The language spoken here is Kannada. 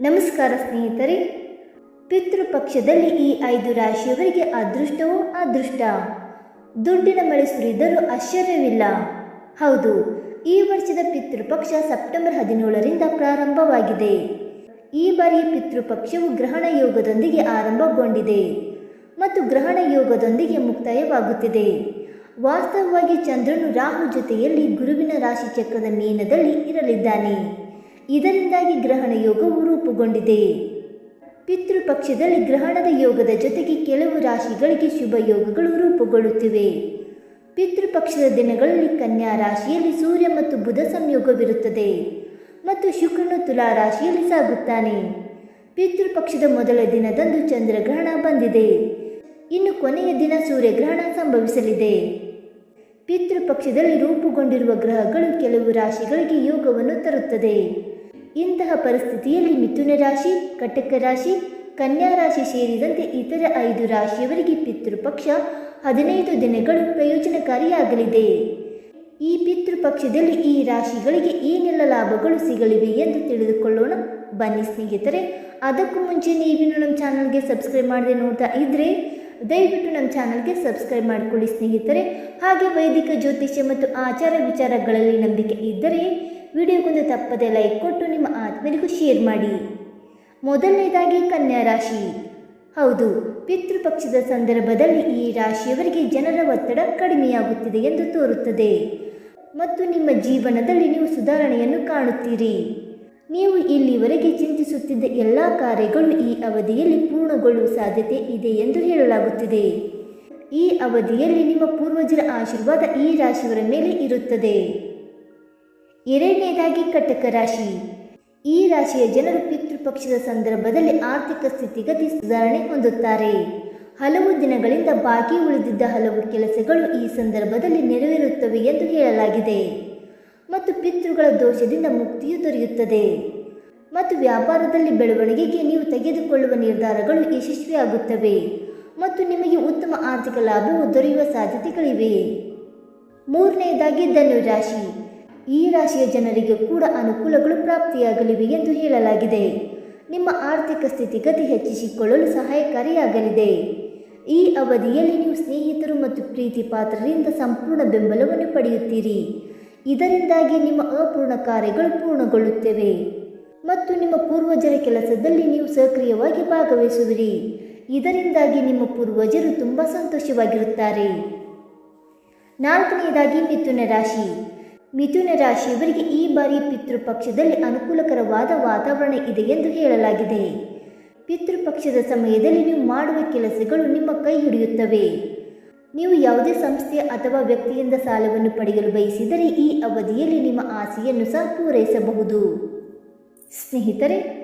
ನಮಸ್ಕಾರ ಸ್ನೇಹಿತರೆ. ಪಿತೃಪಕ್ಷದಲ್ಲಿ ಈ ಐದು ರಾಶಿಯವರಿಗೆ ಅದೃಷ್ಟವೋ ಅದೃಷ್ಟ. ದುಡ್ಡಿನ ಮಳೆ ಸುರಿದರೂ ಆಶ್ಚರ್ಯವಿಲ್ಲ. ಹೌದು, ಈ ವರ್ಷದ ಪಿತೃಪಕ್ಷ ಸೆಪ್ಟೆಂಬರ್ ಹದಿನೇಳರಿಂದ ಪ್ರಾರಂಭವಾಗಿದೆ. ಈ ಬಾರಿಯ ಪಿತೃಪಕ್ಷವು ಗ್ರಹಣ ಯೋಗದೊಂದಿಗೆ ಆರಂಭಗೊಂಡಿದೆ ಮತ್ತು ಗ್ರಹಣ ಯೋಗದೊಂದಿಗೆ ಮುಕ್ತಾಯವಾಗುತ್ತಿದೆ. ವಾಸ್ತವವಾಗಿ ಚಂದ್ರನು ರಾಹು ಜೊತೆಯಲ್ಲಿ ಗುರುವಿನ ರಾಶಿ ಚಕ್ರದ ಮೀನದಲ್ಲಿ ಇರಲಿದ್ದಾನೆ. ಇದರಿಂದಾಗಿ ಗ್ರಹಣ ಯೋಗವು ರೂಪುಗೊಂಡಿದೆ. ಪಿತೃಪಕ್ಷದಲ್ಲಿ ಗ್ರಹಣದ ಯೋಗದ ಜೊತೆಗೆ ಕೆಲವು ರಾಶಿಗಳಿಗೆ ಶುಭ ಯೋಗಗಳು ರೂಪುಗೊಳ್ಳುತ್ತಿವೆ. ಪಿತೃಪಕ್ಷದ ದಿನಗಳಲ್ಲಿ ಕನ್ಯಾ ರಾಶಿಯಲ್ಲಿ ಸೂರ್ಯ ಮತ್ತು ಬುಧ ಸಂಯೋಗವಿರುತ್ತದೆ. ಮತ್ತು ಶುಕ್ರನು ತುಲಾ ರಾಶಿಯಲ್ಲಿ ಸಾಗುತ್ತಾನೆ. ಪಿತೃಪಕ್ಷದ ಮೊದಲ ದಿನದಂದು ಚಂದ್ರಗ್ರಹಣ ಬಂದಿದೆ. ಇನ್ನು ಕೊನೆಯ ದಿನ ಸೂರ್ಯಗ್ರಹಣ ಸಂಭವಿಸಲಿದೆ. ಪಿತೃಪಕ್ಷದಲ್ಲಿ ರೂಪುಗೊಂಡಿರುವ ಗ್ರಹಗಳು ಕೆಲವು ರಾಶಿಗಳಿಗೆ ಯೋಗವನ್ನು ತರುತ್ತದೆ. ಇಂತಹ ಪರಿಸ್ಥಿತಿಯಲ್ಲಿ ಮಿಥುನ ರಾಶಿ, ಕಟಕ ರಾಶಿ, ಕನ್ಯಾ ರಾಶಿ ಸೇರಿದಂತೆ ಇತರ ಐದು ರಾಶಿಯವರಿಗೆ ಪಿತೃಪಕ್ಷ ಹದಿನೈದು ದಿನಗಳು ಪ್ರಯೋಜನಕಾರಿಯಾಗಲಿದೆ. ಈ ಪಿತೃಪಕ್ಷದಲ್ಲಿ ಈ ರಾಶಿಗಳಿಗೆ ಏನೆಲ್ಲ ಲಾಭಗಳು ಸಿಗಲಿವೆ ಎಂದು ತಿಳಿದುಕೊಳ್ಳೋಣ. ಬನ್ನಿ ಸ್ನೇಹಿತರೆ, ಅದಕ್ಕೂ ಮುಂಚೆ ನೀವಿನ್ನು ನಮ್ಮ ಚಾನಲ್ಗೆ ಸಬ್ಸ್ಕ್ರೈಬ್ ಮಾಡದೆ ನೋಡ್ತಾ ಇದ್ದರೆ ದಯವಿಟ್ಟು ನಮ್ಮ ಚಾನಲ್ಗೆ ಸಬ್ಸ್ಕ್ರೈಬ್ ಮಾಡಿಕೊಳ್ಳಿ ಸ್ನೇಹಿತರೆ. ಹಾಗೆ ವೈದಿಕ ಜ್ಯೋತಿಷ್ಯ ಮತ್ತು ಆಚಾರ ವಿಚಾರಗಳಲ್ಲಿ ನಂಬಿಕೆ ಇದ್ದರೆ ವಿಡಿಯೋಗೊಂದು ತಪ್ಪದೆ ಲೈಕ್ ಕೊಟ್ಟು ನಿಮ್ಮ ಆತ್ಮರಿಗೂ ಶೇರ್ ಮಾಡಿ. ಮೊದಲನೇದಾಗಿ ಕನ್ಯಾ ರಾಶಿ. ಹೌದು, ಪಿತೃಪಕ್ಷದ ಸಂದರ್ಭದಲ್ಲಿ ಈ ರಾಶಿಯವರಿಗೆ ಜನರ ಒತ್ತಡ ಕಡಿಮೆಯಾಗುತ್ತಿದೆ ಎಂದು ತೋರುತ್ತದೆ. ಮತ್ತು ನಿಮ್ಮ ಜೀವನದಲ್ಲಿ ನೀವು ಸುಧಾರಣೆಯನ್ನು ಕಾಣುತ್ತೀರಿ. ನೀವು ಇಲ್ಲಿವರೆಗೆ ಚಿಂತಿಸುತ್ತಿದ್ದ ಎಲ್ಲ ಕಾರ್ಯಗಳು ಈ ಅವಧಿಯಲ್ಲಿ ಪೂರ್ಣಗೊಳ್ಳುವ ಸಾಧ್ಯತೆ ಇದೆ ಎಂದು ಹೇಳಲಾಗುತ್ತಿದೆ. ಈ ಅವಧಿಯಲ್ಲಿ ನಿಮ್ಮ ಪೂರ್ವಜರ ಆಶೀರ್ವಾದ ಈ ರಾಶಿಯವರ ಮೇಲೆ ಇರುತ್ತದೆ. ಎರಡನೇದಾಗಿ ಕಟಕ ರಾಶಿ. ಈ ರಾಶಿಯ ಜನರು ಪಿತೃಪಕ್ಷದ ಸಂದರ್ಭದಲ್ಲಿ ಆರ್ಥಿಕ ಸ್ಥಿತಿಗತಿ ಸುಧಾರಣೆ ಹೊಂದುತ್ತಾರೆ. ಹಲವು ದಿನಗಳಿಂದ ಬಾಕಿ ಉಳಿದಿದ್ದ ಹಲವು ಕೆಲಸಗಳು ಈ ಸಂದರ್ಭದಲ್ಲಿ ನೆರವೇರುತ್ತವೆ ಎಂದು ಹೇಳಲಾಗಿದೆ. ಮತ್ತು ಪಿತೃಗಳ ದೋಷದಿಂದ ಮುಕ್ತಿಯು ದೊರೆಯುತ್ತದೆ. ಮತ್ತು ವ್ಯಾಪಾರದಲ್ಲಿ ಬೆಳವಣಿಗೆಗೆ ನೀವು ತೆಗೆದುಕೊಳ್ಳುವ ನಿರ್ಧಾರಗಳು ಯಶಸ್ವಿಯಾಗುತ್ತವೆ. ಮತ್ತು ನಿಮಗೆ ಉತ್ತಮ ಆರ್ಥಿಕ ಲಾಭವು ದೊರೆಯುವ ಸಾಧ್ಯತೆಗಳಿವೆ. ಮೂರನೆಯದಾಗಿ ಧನು ರಾಶಿ ಈ ರಾಶಿಯ ಜನರಿಗೆ ಕೂಡ ಅನುಕೂಲಗಳು ಪ್ರಾಪ್ತಿಯಾಗಲಿವೆ ಎಂದು ಹೇಳಲಾಗಿದೆ. ನಿಮ್ಮ ಆರ್ಥಿಕ ಸ್ಥಿತಿಗತಿ ಹೆಚ್ಚಿಸಿಕೊಳ್ಳಲು ಸಹಾಯಕಾರಿಯಾಗಲಿದೆ. ಈ ಅವಧಿಯಲ್ಲಿ ನೀವು ಸ್ನೇಹಿತರು ಮತ್ತು ಪ್ರೀತಿ ಪಾತ್ರರಿಂದ ಸಂಪೂರ್ಣ ಬೆಂಬಲವನ್ನು ಪಡೆಯುತ್ತೀರಿ. ಇದರಿಂದಾಗಿ ನಿಮ್ಮ ಅಪೂರ್ಣ ಕಾರ್ಯಗಳು ಪೂರ್ಣಗೊಳ್ಳುತ್ತವೆ. ಮತ್ತು ನಿಮ್ಮ ಪೂರ್ವಜರ ಕೆಲಸದಲ್ಲಿ ನೀವು ಸಕ್ರಿಯವಾಗಿ ಭಾಗವಹಿಸುವಿರಿ. ಇದರಿಂದಾಗಿ ನಿಮ್ಮ ಪೂರ್ವಜರು ತುಂಬ ಸಂತೋಷವಾಗಿರುತ್ತಾರೆ. ನಾಲ್ಕನೆಯದಾಗಿ ಮಿಥುನ ರಾಶಿ. ಮಿಥುನ ರಾಶಿಯವರಿಗೆ ಈ ಬಾರಿ ಪಿತೃಪಕ್ಷದಲ್ಲಿ ಅನುಕೂಲಕರವಾದ ವಾತಾವರಣ ಇದೆ ಎಂದು ಹೇಳಲಾಗಿದೆ. ಪಿತೃಪಕ್ಷದ ಸಮಯದಲ್ಲಿ ನೀವು ಮಾಡುವ ಕೆಲಸಗಳು ನಿಮ್ಮ ಕೈ ಹಿಡಿಯುತ್ತವೆ. ನೀವು ಯಾವುದೇ ಸಂಸ್ಥೆ ಅಥವಾ ವ್ಯಕ್ತಿಯಿಂದ ಸಾಲವನ್ನು ಪಡೆಯಲು ಬಯಸಿದರೆ ಈ ಅವಧಿಯಲ್ಲಿ ನಿಮ್ಮ ಆಸೆಯನ್ನು ಸಹ ಪೂರೈಸಬಹುದು. ಸ್ನೇಹಿತರೆ